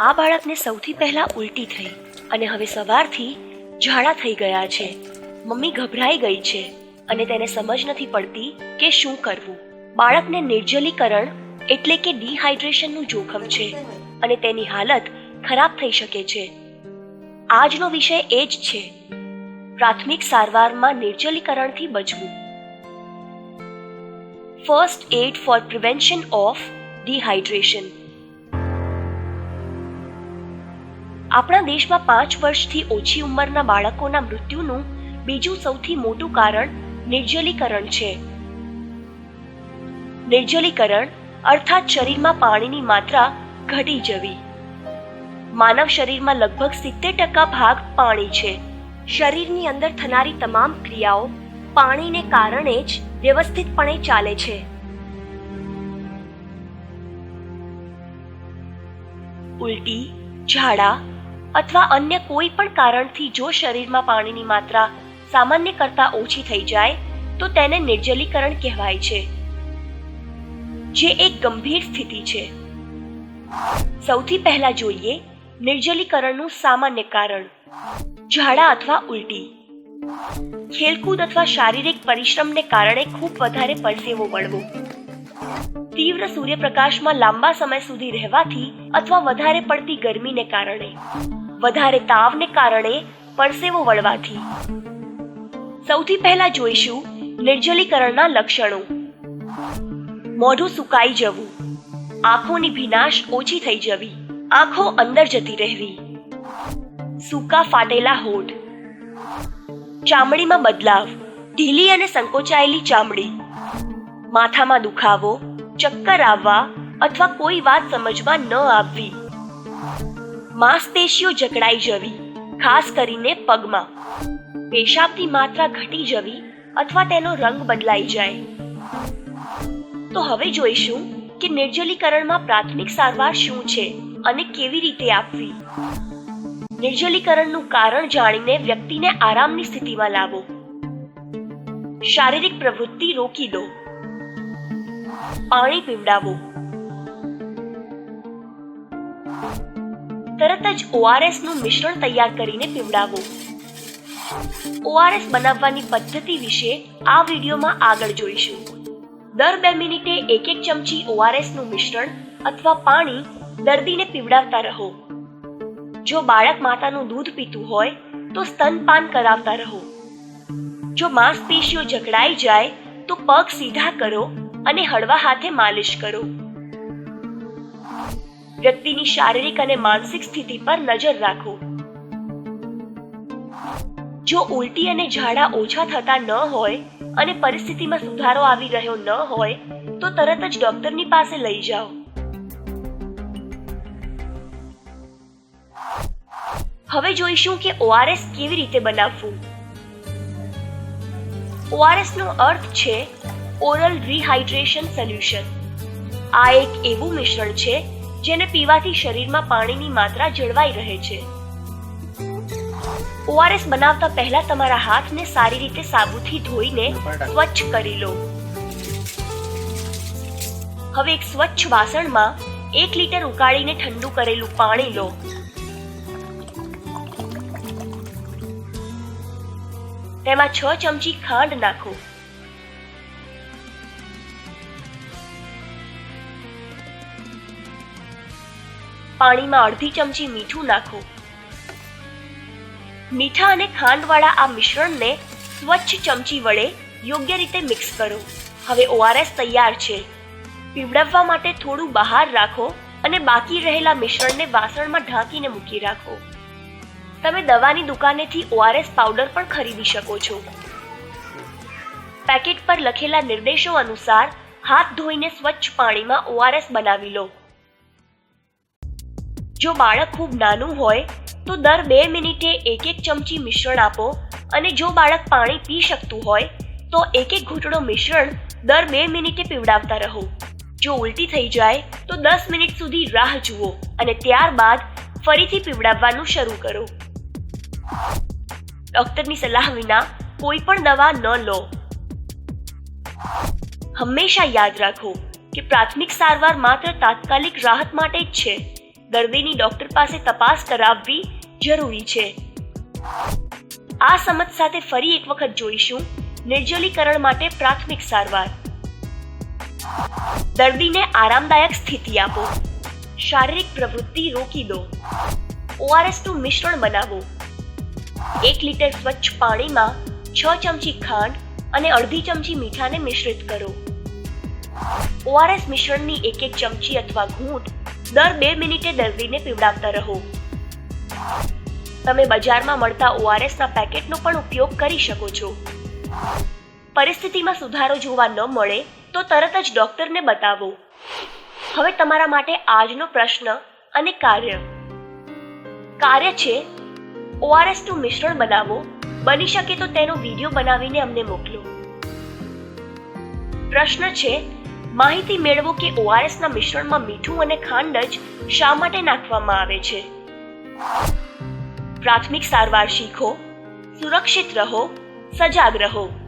આ બાળકને સૌથી પહેલા ઉલટી થઈ અને હવે સવારથી ઝાડા થઈ ગયા છે. મમ્મી ગભરાઈ ગઈ છે અને તેને સમજ નથી પડતી કે શું કરવું. બાળકને નિર્જલીકરણ એટલે કે ડિહાઇડ્રેશનનું જોખમ છે અને તેની હાલત ખરાબ થઈ શકે છે. આજનો વિષય એ જ છે. પ્રાથમિક સારવારમાં નિર્જલીકરણથી બચવું. First aid for prevention of dehydration આપણા દેશમાં પાંચ વર્ષથી ઓછી ઉંમરના બાળકોના મૃત્યુનું બીજું સૌથી મોટું કારણ નિર્જલીકરણ છે. નિર્જલીકરણ અર્થાત શરીરમાં પાણીની માત્રા ઘટી જવી. માનવ શરીરમાં લગભગ સિત્તેર ટકા ભાગ પાણી છે. શરીરની અંદર થનારી તમામ ક્રિયાઓ પાણીને કારણે જ વ્યવસ્થિતપણે ચાલે છે. ઉલટી, ઝાડા અથવા અન્ય કોઈ પણ કારણથી જો શરીરમાં પાણીની માત્રા સામાન્ય કરતાં ઓછી થઈ જાય, તો તેને નિર્જલીકરણ કહેવાય છે, જે એક ગંભીર સ્થિતિ છે. સૌથી પહેલા જોઈએ નિર્જલીકરણનું સામાન્ય કારણ. ઝાડા અથવા ઉલટી. ખેલકૂદ અથવા શારીરિક પરિશ્રમને કારણે ખૂબ વધારે પરસેવો વળવો. તીવ્ર સૂર્યપ્રકાશમાં લાંબા સમય સુધી રહેવાથી અથવા વધારે પડતી ગરમીને કારણે. વધારે તાવને કારણે પરસેવો વળવાથી. સૌથી પહેલા જોઈશું નિર્જલીકરણના લક્ષણો. મોઢું સુકાઈ જવું. આંખોની ભીનાશ ઓછી થઈ જવી. આંખો અંદર જતી રહેવી. સૂકા ફાટેલા હોઠ. ચામડીમાં બદલાવ. ઢીલી અને સંકોચાયેલી ચામડી. માથામાં દુખાવો. ચક્કર આવવા અથવા કોઈ વાત સમજમાં ન આવવી. માંસપેશીઓ જકડાઈ જવી, ખાસ કરીને પગમાં. પેશાબની માત્રા ઘટી જવી અથવા તેનો રંગ બદલાઈ જાય. તો હવે જોઈશું કે નિર્જલીકરણમાં પ્રાથમિક સારવાર શું છે અને કેવી રીતે આપવી. નિર્જલીકરણનું કારણ જાણીને વ્યક્તિને આરામની સ્થિતિમાં લાવો. શારીરિક પ્રવૃત્તિ રોકી દો. પાણી પીવડાવવું તરત જ ઓઆરએસનું મિશ્રણ તૈયાર કરીને પીવડાવવું ઓઆરએસ બનાવવાની પદ્ધતિ વિશે આ વિડીયોમાં આગળ જોઈશું. દર બે મિનિટે એક એક ચમચી ઓઆરએસનું મિશ્રણ અથવા પાણી દર્દીને પીવડાવતા રહો. જો બાળક માતાનું દૂધ પીતું હોય, તો સ્તનપાન કરાવતા રહો. જો માંસપેશીઓ જકડાઈ જાય, તો પગ સીધા કરો અને હળવા હાથે માલિશ કરો. વ્યક્તિની શારીરિક અને માનસિક સ્થિતિ પર નજર રાખો. જો ઉલટી અને ઝાડા ઓછા થતા ન હોય અને પરિસ્થિતિમાં સુધારો આવી રહ્યો ન હોય, તો તરત જ ડોક્ટરની પાસે લઈ જાઓ. હવે જોઈશું કે ઓઆરએસ કેવી રીતે બનાવવું. ઓઆરએસ નો અર્થ છે ઓરલ રિહાઇડ્રેશન સોલ્યુશન. આ એક એવું મિશ્રણ છે જેને પીવાથી શરીરમાં પાણીની માત્રા જળવાઈ રહે છે. ઓઆરએસ બનાવતા પહેલા તમારા હાથને સારી રીતે સાબુથી ધોઈને સ્વચ્છ કરી લો. હવે એક સ્વચ્છ વાસણમાં એક લીટર ઉકાળીને ઠંડુ કરેલું પાણી લો. તેમાં છ ચમચી ખાંડ નાખો. પાણીમાં અડધી ચમચી મીઠું નાખો. મીઠા અને ખાંડવાળા આ મિશ્રણને સ્વચ્છ ચમચી વડે યોગ્ય રીતે મિક્સ કરો. હવે ઓઆરએસ તૈયાર છે. પીવડાવવા માટે થોડું બહાર રાખો અને બાકી રહેલા મિશ્રણને વાસણમાં ઢાંકીને મૂકી રાખો. તમે દવાની દુકાનેથી ઓઆરએસ પાવડર પણ ખરીદી શકો છો. પેકેટ પર લખેલા નિર્દેશો અનુસાર હાથ ધોઈને સ્વચ્છ પાણીમાં ઓઆરએસ બનાવી લો. જો બાળક ખૂબ નાનું હોય, તો દર બે મિનિટે એક એક ચમચી મિશ્રણ આપો અને જો બાળક પાણી પી શકતું હોય, તો એક એક ઘૂંટણો મિશ્રણ દર બે મિનિટે પીવડાવતા રહો. જો ઉલટી થઈ જાય, તો દસ મિનિટ સુધી રાહ જુઓ અને ત્યારબાદ ફરીથી પીવડાવવાનું શરૂ કરો. ડોક્ટરની સલાહ વિના કોઈ પણ દવા ન લો. હંમેશા યાદ રાખો કે પ્રાથમિક સારવાર માત્ર તાત્કાલિક રાહત માટે જ છે. દર્દીની ડોક્ટર પાસે તપાસ કરાવવી જરૂરી છે. આ સમજ સાથે ફરી એક વખત જોઈશું નિર્જલીકરણ માટે પ્રાથમિક સારવાર. દર્દીને આરામદાયક સ્થિતિ આપો. શારીરિક પ્રવૃત્તિ રોકી દો. ઓઆરએસનું મિશ્રણ બનાવો. એક લીટર સ્વચ્છ પાણીમાં છ ચમચી ખાંડ અને અડધી ચમચી મીઠાને મિશ્રિત કરો. ઓઆરએસ મિશ્રણની એક એક ચમચી અથવા ઘૂંટ દર બે મિનિટે દર્દીને પીવડાવતા રહો. તમે બજારમાં મળતા ઓઆરએસના પેકેટનો પણ ઉપયોગ કરી શકો છો. પરિસ્થિતિમાં સુધારો જોવા ન મળે તો તરત જ ડોક્ટરને બતાવો. હવે તમારા માટે આજનો પ્રશ્ન અને કાર્ય. કાર્ય છે ઓઆરએસનું મિશ્રણ બનાવો. બની શકે તો તેનો વીડિયો બનાવીને અમને મોકલો. પ્રશ્ન છે માહિતી મેળવો કે ઓઆરએસના મિશ્રણમાં મીઠું અને ખાંડ જ શા માટે નાખવામાં આવે છે? પ્રાથમિક સારવાર શીખો, સુરક્ષિત રહો, સજાગ રહો.